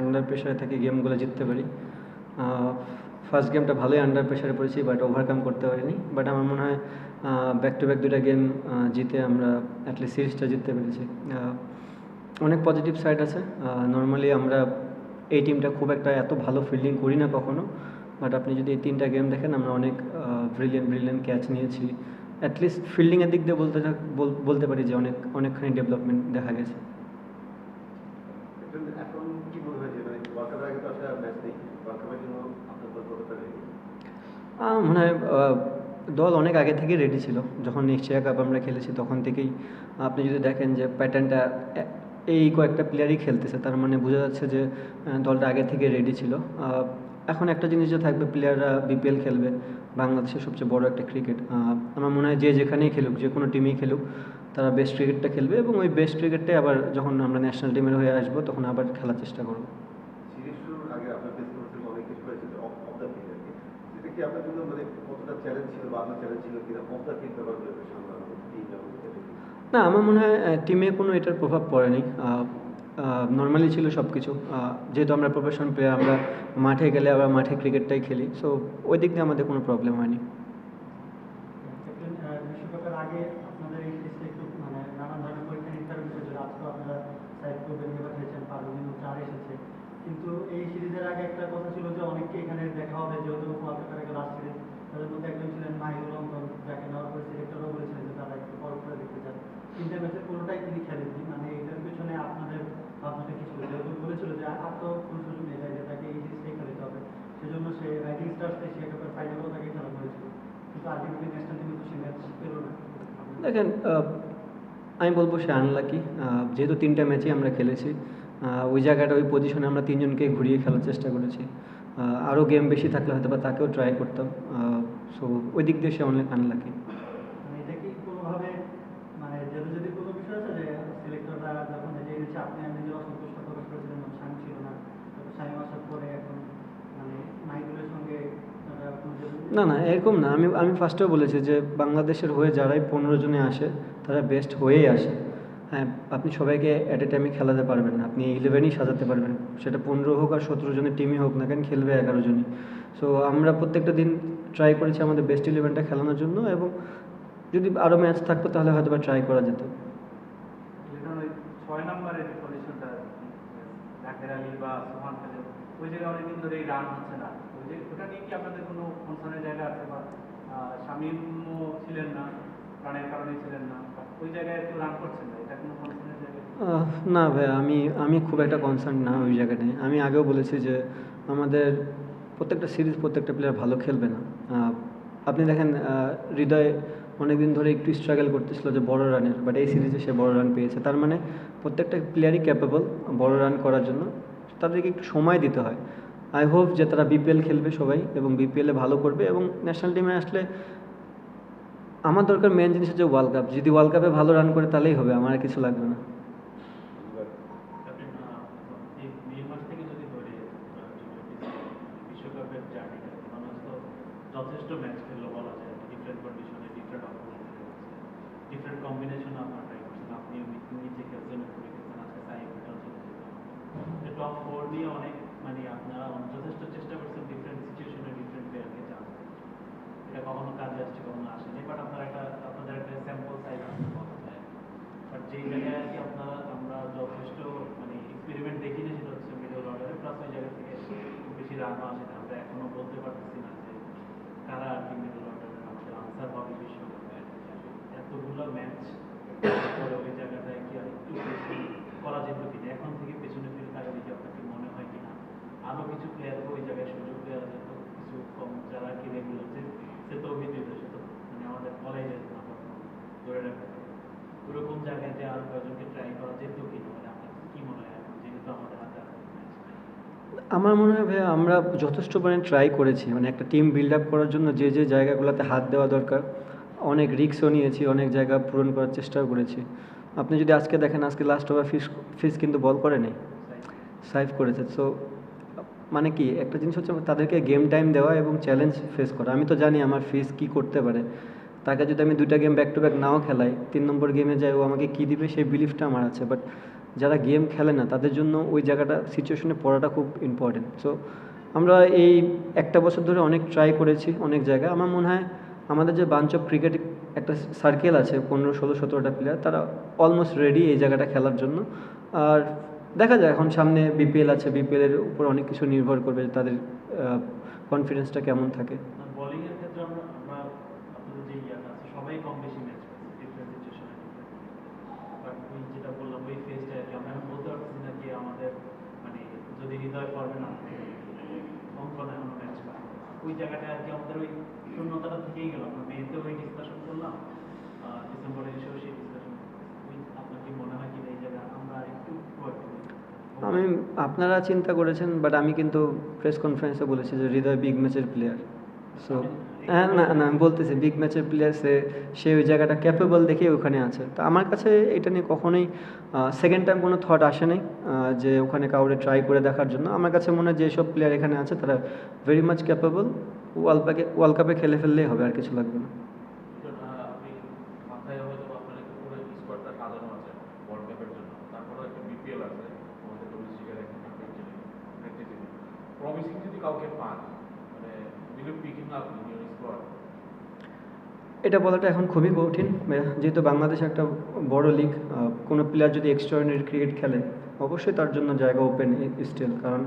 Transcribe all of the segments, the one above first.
Under প্রেশারে থেকে, গেমগুলো জিততে পারি। ফার্স্ট গেমটা ভালোই আন্ডার প্রেশারে পড়েছি বাট ওভারকাম করতে পারিনি। বাট আমার মনে হয় ব্যাক টু ব্যাক দুটা গেম জিতে আমরা অ্যাটলিস্ট সিরিজটা জিততে পেরেছি। অনেক পজিটিভ সাইড আছে। নর্মালি আমরা এই টিমটা খুব একটা এত ভালো ফিল্ডিং করি না কখনো। বাট আপনি যদি এই তিনটা গেম দেখেন, আমরা অনেক ব্রিলিয়েন্ট ব্রিলিয়েন্ট ক্যাচ নিয়েছি। অ্যাটলিস্ট ফিল্ডিংয়ের দিক দিয়ে বলতে বলতে পারি যে অনেক, অনেকখানি ডেভেলপমেন্ট দেখা গেছে এখন এখন কি মনে হয় যে মানে ওয়ার্ল্ড কাপের আগে তো আসলে ম্যাচ নেই ওয়ার্ল্ড কাপের জন্য আপনার দল কতটা ready? আহ, মনে হয় আহ, দল অনেক আগে থেকেই রেডি ছিল। যখন এশিয়া কাপ আমরা খেলেছি, তখন থেকেই আপনি যদি দেখেন যে প্যাটার্নটা এই কয়েকটা প্লেয়ারই খেলতেছে, তার মানে বোঝা যাচ্ছে যে দলটা আগে থেকে রেডি ছিল। এখন একটা জিনিস যে থাকবে প্লেয়াররা বিপিএল খেলবে, বাংলাদেশের সবচেয়ে বড় একটা ক্রিকেট আমার মনে হয় যে যেখানেই খেলুক, যে কোনো টিমেই খেলুক, তারা বেস্ট ক্রিকেটটা খেলবে এবং ওই বেস্ট ক্রিকেটটাই আবার যখন আমরা ন্যাশনাল টিমের হয়ে আসব, তখন আবার খেলার চেষ্টা করব। আপনার চ্যালেঞ্জ ছিল চ্যালেঞ্জ ছিল কিনা না আমার মনে হয় টিমে কোনো এটার প্রভাব পড়েনি। নর্মালি ছিল সব কিছু যেহেতু আমরা প্রফেশনাল প্লেয়ার আমরা মাঠে গেলে আবার মাঠে ক্রিকেটটাই খেলি। সো ওই দিক দিয়ে আমাদের কোনো প্রবলেম হয়নি। মানে কিন্তু এই সিরিজের আগে একটা কথা ছিল যে অনেককে এখানে দেখা হবে যেহেতু লাস্ট সিরিজ তাদের মধ্যে একজন ছিলেন মাহিদুল অঙ্কন যাকে নেওয়ার পরে সিলেক্টরও বলেছিলেন যে তারা একটু পর করে দেখতে চান তিনটা ম্যাচের কোনোটাই তিনি খেলেননি মানে এটার পিছনে আপনাদের ভাবনাটা কি ছিল যেহেতু বলেছিল যে আর তো কোনো সুযোগ নেই তাই যে তাকে এই সিরিজটাই খেলতে হবে সেজন্য সে রাইডিং স্টার্স এশিয়া কাপের ফাইনালও তাকে খেলা হয়েছিল কিন্তু আলটিমেটলি ন্যাশনাল টিমে তো সে ম্যাচ পেল না দেখেন আমি বলব সে আনলাকি যেহেতু তিনটা ম্যাচই আমরা খেলেছি ওই জায়গাটা, ওই পজিশনে আমরা তিনজনকে ঘুরিয়ে খেলার চেষ্টা করেছি। আরও গেম বেশি থাকলে হয়তো বা তাকেও ট্রাই করতাম। সো ওই দিক দিয়ে সে অনেক আনলাকি মানে এটা কি কোনোভাবে মানে যদি যদি কোনো বিষয় আছে যে সিলেক্টররা যখন এই যে এনেছে আপনি নিজের অসন্তুষ্ট প্রকাশ করেছিলেন স্বামী ছিল না তারপর স্বামী আসার পরে এখন মানে মাইদুলের সঙ্গে আহ, কোনো যে- না না, এরকম না। আমি আমি ফার্স্টেও বলেছি যে, বাংলাদেশের হয়ে যারাই পনেরো জনে আসে, তারা বেস্ট হয়েই আসে। হ্যাঁ আপনি সবাইকে অ্যাট এ টাইমে খেলাতে পারবেন না। আপনি ইলেভেনই সাজাতে পারবেন। সেটা পনেরো হোক আর সতেরো জনের টিমই হোক না কেন, খেলবে এগারো জনই। সো আমরা প্রত্যেকটা দিন ট্রাই করেছি আমাদের বেস্ট ইলেভেনটা খেলানোর জন্য এবং যদি আরও ম্যাচ থাকতো, তাহলে হয়তো বা ট্রাই করা যেত। ছয় ওই জায়গায় অনেকদিন ধরে রান হচ্ছে না। ওই যে, ওটা নিয়ে কি আপনাদের কনসার্নের জায়গা আছে বা শামীমও ছিলেন না রানের কারণে ছিলেন না ওই জায়গায় একটু রান করছেন না? এটা কোনো কনসার্নের জায়গা না ভাই আমি আমি খুব একটা কনসার্ন না ওই জায়গাটায় আমি আগেও বলেছি যে, আমাদের প্রত্যেকটা সিরিজ প্রত্যেকটা প্লেয়ার ভালো খেলবে না। আপনি দেখেন হৃদয় অনেকদিন ধরে একটু স্ট্রাগল করতেছিল যে, বড় রানের বাট এই সিরিজে সে বড় রান পেয়েছে। তার মানে প্রত্যেকটা প্লেয়ারই ক্যাপেবল বড় রান করার জন্য। তাদেরকে একটু সময় দিতে হয়। আই হোপ যে তারা বিপিএল খেলবে সবাই এবং বিপিএলে ভালো করবে এবং ন্যাশনাল টিমে আসলে আমার দরকার মেন জিনিস হচ্ছে ওয়ার্ল্ড কাপ যদি ওয়ার্ল্ড কাপে ভালো রান করে তাহলেই হবে, আমার আর কিছু লাগবে না। অনেক মানে আপনারা যথেষ্ট চেষ্টা করছেন ডিফারেন্ট সিচুয়েশনে ডিফারেন্ট প্লেয়ারকে চান এটা কখনো কাজে আসছে, কখনো আসেনি বাট আপনার একটা, আপনাদের একটা স্যাম্পল সাইজ যায়। বাট যেই জায়গায় আর কি আপনারা, আমরা যথেষ্ট মানে এক্সপেরিমেন্ট দেখি না সেটা হচ্ছে মিডল অর্ডারে প্লাস ওই জায়গা থেকে বেশি রানও আসে না। আমরা এখনও বলতে পারতেছি না যে কারা আর কি মিডল অর্ডারের আমাদের আনসার হবে বিশ্বকাপে এতগুলো ম্যাচ ওই জায়গাটায় কি আর একটু বেশি করা যেত কিনা? এখন থেকে পেছনে ফিরে তাকালে কি আপনার কি মনে হয় কিনা? আরও কিছু প্লেয়ারকে ওই জায়গায় সুযোগ দেওয়া যেত কিছু কম যারা কি রেগুলার সে তো অভিযোগ সে তো মানে আমাদের কলেজে ধরে রাখতে পারে ওরকম জায়গায় যে আর কয়েকজনকে ট্রাই করা যেত কি না মানে আপনার কি মনে হয় যেহেতু আমাদের হাতে আর আমার মনে হয় ভাই আমরা যথেষ্ট পরিমাণে ট্রাই করেছি। মানে একটা টিম বিল্ড আপ করার জন্য যে যে জায়গাগুলোতে হাত দেওয়া দরকার অনেক রিস্কও নিয়েছি অনেক জায়গা পূরণ করার চেষ্টাও করেছি। আপনি যদি আজকে দেখেন আজকে লাস্ট ওভার ফিস ফিস কিন্তু বল করে নেই সাইভ করেছে। সো মানে কি, একটা জিনিস হচ্ছে তাদেরকে গেম টাইম দেওয়া এবং চ্যালেঞ্জ ফেস করা। আমি তো জানি আমার ফিস কি করতে পারে। তাকে যদি আমি দুইটা গেম ব্যাক টু ব্যাক নাও খেলাই, তিন নম্বর গেমে যাই ও আমাকে কী দিবে সেই বিলিফটা আমার আছে। বাট যারা গেম খেলে না, তাদের জন্য ওই জায়গাটা সিচুয়েশনে পড়াটা খুব ইম্পর্টেন্ট সো আমরা এই একটা বছর ধরে অনেক ট্রাই করেছি অনেক জায়গায়। আমার মনে হয় আমাদের যে বাঞ্চ অফ ক্রিকেট একটা সার্কেল আছে, পনেরো, ষোলো, সতেরোটা প্লেয়ার তারা অলমোস্ট রেডি এই জায়গাটা খেলার জন্য। আর দেখা যায়, এখন সামনে বিপিএল আছে বিপিএলের উপর অনেক কিছু নির্ভর করবে তাদের কনফিডেন্সটা কেমন থাকে। ওই জায়গাটা আর কি আমাদের ওই শূন্যতাটা থেকেই গেল। আমরা মেয়েতে ওই ডিসকাশন করলাম ডিসেম্বরে এসেও ডিসকাশন ওই আপনার কি মনে হয় কি এই জায়গা আমরা একটু proactive হই? আমি আপনারা চিন্তা করেছেন বাট আমি কিন্তু প্রেস কনফারেন্সে বলেছি যে হৃদয় বিগ ম্যাচের প্লেয়ার সো হ্যাঁ না না আমি বলতেছি বিগ ম্যাচের প্লেয়ার সে সে ওই জায়গাটা ক্যাপেবল দেখে ওখানে আছে। তো আমার কাছে এটা নিয়ে কখনোই সেকেন্ড টাইম কোনো থট আসে নাই যে ওখানে কাউরে ট্রাই করে দেখার জন্য। আমার কাছে মনে হয় যেসব প্লেয়ার এখানে আছে তারা ভেরি মাচ ক্যাপেবল ওয়ার্ল্ড কাপে ওয়ার্ল্ড কাপে খেলে ফেললেই হবে আর কিছু লাগবে না আপনি মাথায় হয়তো আপনার একটু পুরো স্কোয়াডটা সাজানো আছে ওয়ার্ল্ড কাপের জন্য তারপরে একটা বিপিএল আছে আমাদের ডোমেস্টিকের একটা ক্রিকেট প্রমিসিং যদি কাউকে পান মানে believe picking up in your squad এটা বলাটা এখন খুবই কঠিন। যেহেতু বাংলাদেশ একটা বড় লিগ কোনো প্লেয়ার যদি এক্সট্রাঅর্ডিনারি ক্রিকেট খেলে, অবশ্যই তার জন্য জায়গা ওপেন স্টিল কারণ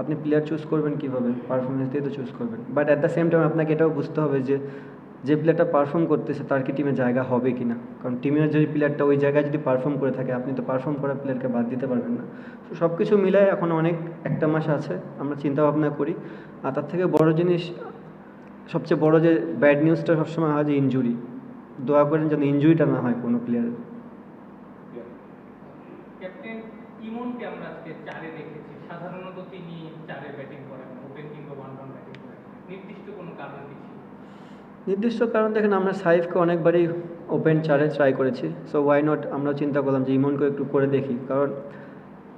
আপনি প্লেয়ার চুজ করবেন কীভাবে পারফরমেন্স দিয়ে তো চুজ করবেন। But at the same time আপনাকে এটাও বুঝতে হবে যে যে প্লেয়ারটা পারফর্ম করতেছে তার কি টিমে জায়গা হবে কি না কারণ টিমের যদি প্লেয়ারটা ওই জায়গায় যদি পারফর্ম করে থাকে, আপনি তো পারফর্ম করা প্লেয়ারকে বাদ দিতে পারবেন না। তো সব কিছু মিলায় এখন অনেক, একটা মাস আছে, আমরা চিন্তা ভাবনা করি। আর তার থেকে বড় জিনিস সবচেয়ে বড় যে ব্যাড নিউজটা সবসময় হয় যে ইঞ্জুরি দোয়া করেন যেন ইনজুরিটা না হয় কোনো প্লেয়ারের ক্যাপ্টেন ইমনকে আমরা আজকে চারে রেখেছি সাধারণত তিনি চারে ব্যাটিং করেন ওপেন কিংবা ওয়ান ডাউন ব্যাটিং করেন। নির্দিষ্ট কোনো কারণ নির্দিষ্ট কারণ দেখেন আমরা সাইফকে অনেকবারই ওপেন চারে ট্রাই করেছি। সো ওয়াই নট আমরা চিন্তা করলাম যে ইমনকে একটু করে দেখি। কারণ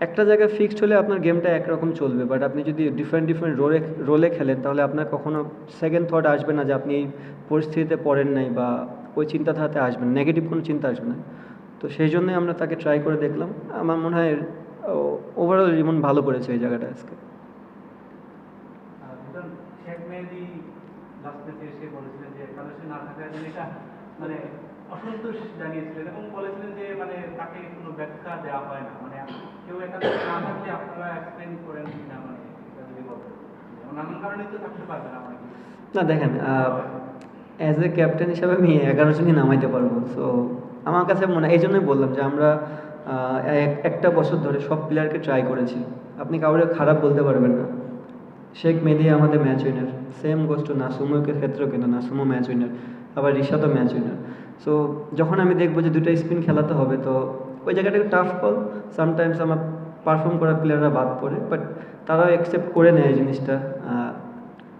একটা জায়গায় ফিক্সড হলে আপনার গেমটা একরকম চলবে বাট আপনি যদি ডিফারেন্ট ডিফারেন্ট রোলে রোলে খেলেন, তাহলে আপনার কখনো সেকেন্ড থট আসবে না যে আপনি এই পরিস্থিতিতে পড়েন নাই বা ওই চিন্তাধারাতে আসবেন নেগেটিভ কোনো চিন্তা আসবে না। তো সেই জন্যই আমরা তাকে ট্রাই করে দেখলাম। আমার মনে হয় ওভারঅল ইমন ভালো করেছে এই জায়গাটা আজকে। মানে অসন্তোষ জানিয়েছিলেন এবং বলেছিলেন যে মানে তাকে কোনো ব্যাখ্যা দেওয়া হয় না। মানে কেউ একাদশে না থাকলে আপনারা এক্সপ্লেন করেন না মানে না দেখেন অ্যাজ এ ক্যাপ্টেন হিসাবে আমি এগারো জনই নামাইতে পারব। সো আমার কাছে মনে এই জন্যই বললাম যে, আমরা একটা বছর ধরে সব প্লেয়ারকে ট্রাই করেছি। আপনি কাউরে খারাপ বলতে পারবেন না। শেখ মেদি আমাদের ম্যাচ উইনার সেম টু নাসুমোকে ক্ষেত্রেও কিন্তু নাসুমো ম্যাচ উইনার আবার রিশাদও ম্যাচ উইনার সো যখন আমি দেখব যে দুটো স্পিন খেলাতে হবে, তো ওই জায়গাটা একটু টাফ কল সামটাইমস আমার পারফর্ম করা প্লেয়াররা বাদ পড়ে বাট তারাও অ্যাকসেপ্ট করে নেয় এই জিনিসটা।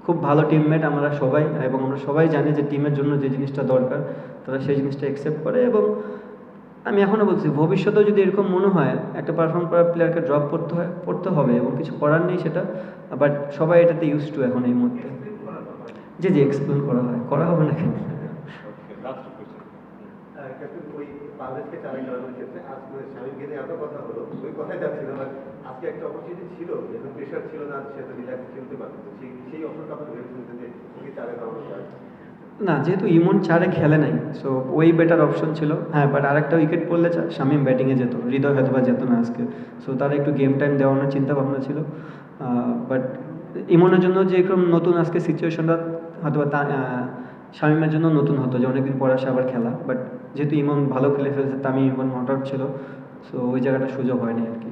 খুব ভালো টিমমেট আমরা সবাই, এবং আমরা সবাই জানি যে টিমের জন্য যে জিনিসটা দরকার, তারা সেই জিনিসটা অ্যাকসেপ্ট করে, এবং আমি এখনও বলছি, ভবিষ্যতেও যদি এরকম মনে হয়, একটা পারফর্ম করা প্লেয়ারকে ড্রপ করতে হয়, করতে হবে, এবং কিছু করার নেই সেটা বাট সবাই এটাতে ইউজ টু এখন এই মুহূর্তে। জি জি এক্সপ্লেন করা হয়। করা হবে না কেন লাস্ট কোয়েশ্চেন ক্যাপ্টেন ওই বাংলাদেশকে চালাই করানোর ক্ষেত্রে আজ মানে স্বামীকে নিয়ে এত কথা হলো, ওই কথাই যাচ্ছিল আজকে একটা অপরচুনিটি ছিল, যেহেতু প্রেশার ছিল না, সে তো রিল্যাক্স খেলতে পারতো। সেই সেই অপশনটা আপনি ভেবেছিলেন যে ওকে দেওয়া না, যেহেতু ইমন চারে খেলে নাই সো ওই বেটার অপশন ছিল। হ্যাঁ বাট আরেকটা উইকেট পড়লে শামীম ব্যাটিংয়ে যেত, হৃদয় হয়তো বা যেত না আজকে। সো তার একটু গেম টাইম দেওয়ানোর চিন্তা ভাবনা ছিল বাট ইমনের জন্য যে এরকম নতুন আজকে সিচুয়েশনটা হয়তো বা শামীমের জন্য নতুন হতো, যে অনেকদিন পর আসে আবার খেলা। বাট যেহেতু ইমন ভালো খেলে ফেলছে তামিম ইমন নট আউট ছিল সো ওই জায়গাটা সুযোগ হয়নি আর কি।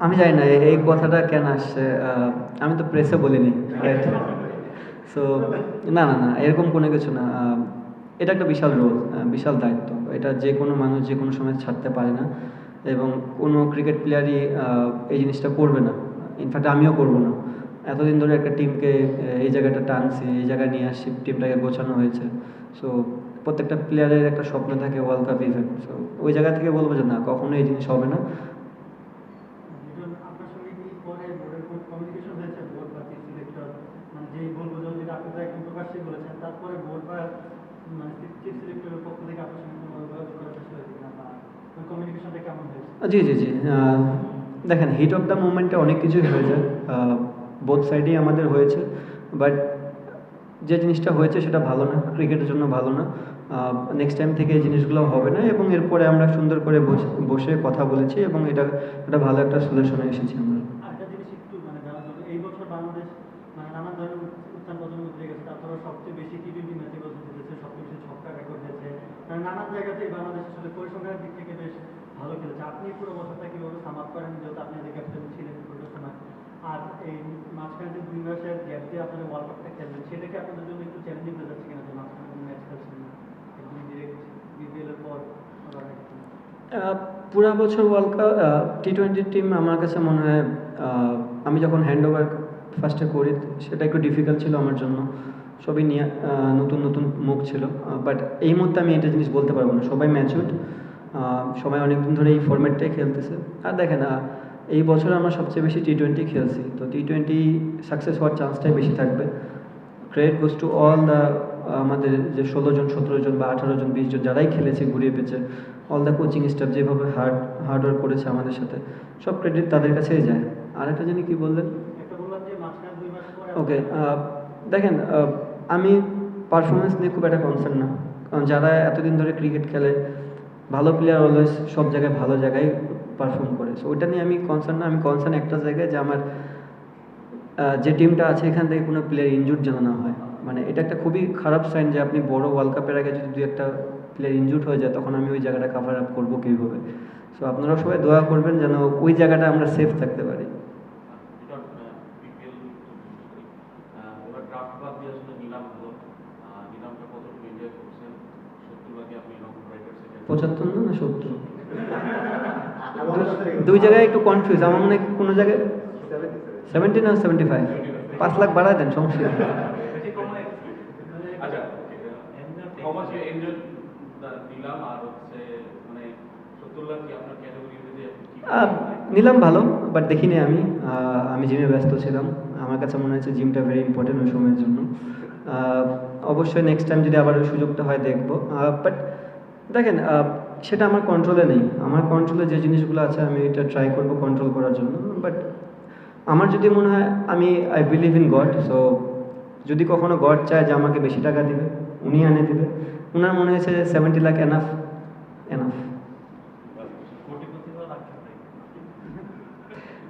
আমি জানি না এই- কথাটা কেন আসছে আহ, আমি তো প্রেসে বলিনি রাইট সো না না না এরকম কোনো কিছু না এটা একটা বিশাল রোল বিশাল দায়িত্ব। এটা যে কোনো মানুষ যে কোনো সময় ছাড়তে পারে না এবং কোনো ক্রিকেট প্লেয়ারই এই জিনিসটা করবে না। ইনফ্যাক্ট আমিও করব না। এতদিন ধরে একটা টিমকে এই জায়গাটা টানছি, এই জায়গায় নিয়ে আসছি টিমটাকে গোছানো হয়েছে। সো প্রত্যেকটা প্লেয়ারের একটা স্বপ্ন থাকে ওয়ার্ল্ড কাপ ইভেন্ট সো ওই জায়গা থেকে বলব যে না, কখনো এই জিনিস হবে না লিটন, আপনার সঙ্গে কি পরে বোর্ডের কমিউনিকেশন হয়েছে বোর্ড বা চিফ সিলেক্টর মানে যেই বলব যেটা আপনি তো একদম প্রকাশ্যে বলেছেন তারপরে বোর্ড বা মানে চিফ সিলেক্টরের পক্ষ থেকে আপনার সঙ্গে কোনো যোগাযোগ করার চেষ্টা হয়েছে কিনা বা কমিউনিকেশনটা কেমন হয়েছে জি জি জি দেখেন হিট অফ দ্য মুভমেন্টে অনেক কিছুই হয়ে যায়। বোথ সাইডেই আমাদের হয়েছে বাট যে জিনিসটা হয়েছে সেটা ভালো না ক্রিকেটের জন্য ভালো না। নেক্সট টাইম থেকে এই জিনিসগুলো হবে না, এবং এরপরে আমরা সুন্দর করে বসে- কথা বলেছি, এবং এটা একটা ভালো একটা সলিউশনে এসেছি আমরা। মানে মানে নানান মানে বাংলাদেশ আসলে পরিসংখ্যানের দিক থেকে বেশ ভালো খেলেছে। আপনি পুরো বছরটা কীভাবে সাম আপ করেন? যেহেতু আপনি যে ক্যাপ্টেন ছিলেন পুরো সময় আর এই মাঝখানে যে দুই মাসের গ্যাপ দিয়ে আপনারা ওয়ার্ল্ড কাপটা খেলবেন সেটা কি আপনাদের জন্য একটু চ্যালেঞ্জিং হয়ে যাচ্ছে কিনা যে মাঝখানে কোনো ম্যাচ খেলছেন না? একদম ডিরেক্ট বিপিএল এর পর পুরা বছর world cup T twenty team আমার কাছে মনে হয় আমি যখন হ্যান্ড ওভার ফার্স্টে করি, সেটা একটু ডিফিকাল্ট ছিল আমার জন্য। সবই নিয়ে নতুন নতুন মুখ ছিল। বাট এই মুহূর্তে আমি এটা জিনিস বলতে পারব না। সবাই ম্যাচুড সবাই অনেকদিন ধরে এই ফরম্যাটটাই খেলতেছে। আর দেখেন এই বছর আমরা সবচেয়ে বেশি টি টোয়েন্টি খেলছি। তো টি টোয়েন্টি সাকসেস হওয়ার চান্সটাই বেশি থাকবে। Credit goes to all the আমাদের যে ষোলো জন সতেরো জন বা আঠারো জন বিশ জন যারাই খেলেছে ঘুরিয়ে পেয়েছে অল দ্য কোচিং স্টাফ যেভাবে হার্ড হার্ড ওয়ার্ক করেছে আমাদের সাথে সব ক্রেডিট তাদের কাছেই যায়। আর একটা জানি কি বললেন ওকে দেখেন আমি পারফরমেন্স নিয়ে খুব একটা কনসার্ন না। কারণ যারা এতদিন ধরে ক্রিকেট খেলে ভালো প্লেয়ার অলওয়েজ সব জায়গায় ভালো জায়গায় পারফর্ম করে। সো ওইটা নিয়ে আমি কনসার্ন না, আমি কনসার্ন একটা জায়গায় যে আমার যে টিমটা আছে এখান থেকে কোনো প্লেয়ার ইনজুর যেন না হয়। মানে এটা একটা খুবই খারাপ সাইন যে আপনি বড় ওয়ার্ল্ড কাপের আগে যদি দু একটা প্লেয়ার ইনজুর হয়ে যায়, তখন আমি ওই জায়গাটা কাভার আপ করব কীভাবে? সো আপনারা সবাই দোয়া করবেন যেন ওই জায়গাটা আমরা সেফ থাকতে পারি এটা বিপিএল এবার ড্রাফট বাদ দিয়ে আসলে নিলাম হলো আহ, নিলামটা কতটুকু এনজয় করছেন সত্তর ভাগে আপনি লং রাইডার পঁচাত্তর না না সত্তর? দুই জায়গায় একটু কনফিউজ আমার মনে হয় কোনো জায়গায়। সেভেন্টি না সেভেন্টি ফাইভ পাঁচ লাখ বাড়ায় দেন সমস্যা আচ্ছা নিলাম মানে সত্তর লাখ কি আপনার ক্যাটাগরি অনুযায়ী আপনি কি আহ, নিলাম ভালো বাট দেখিনি আমি। আহ, আমি জিমে ব্যস্ত ছিলাম। আমার কাছে মনে হচ্ছে জিমটা ভেরি ইম্পর্টেন্ট ওই সময়ের জন্য। আহ, অবশ্যই নেক্সট টাইম যদি আবার ওই সুযোগটা হয় দেখব। বাট দেখেন সেটা আমার কন্ট্রোলে নেই। আমার কন্ট্রোলে যে জিনিসগুলো আছে, আমি এটা ট্রাই করব কন্ট্রোল করার জন্য। বাট আমার যদি মনে হয়, আমি I believe in God so যদি কখনো গড চায় যে আমাকে বেশি টাকা দিবে, উনি আনে দিবে। ওনার মনে হয়েছে সেভেন্টি লাখ এনাফ এনাফ।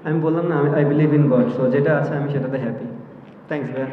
আমি বললাম না, আমি I believe in God so যেটা আছে আমি সেটাতে হ্যাপি থ্যাংকস ভাইয়া।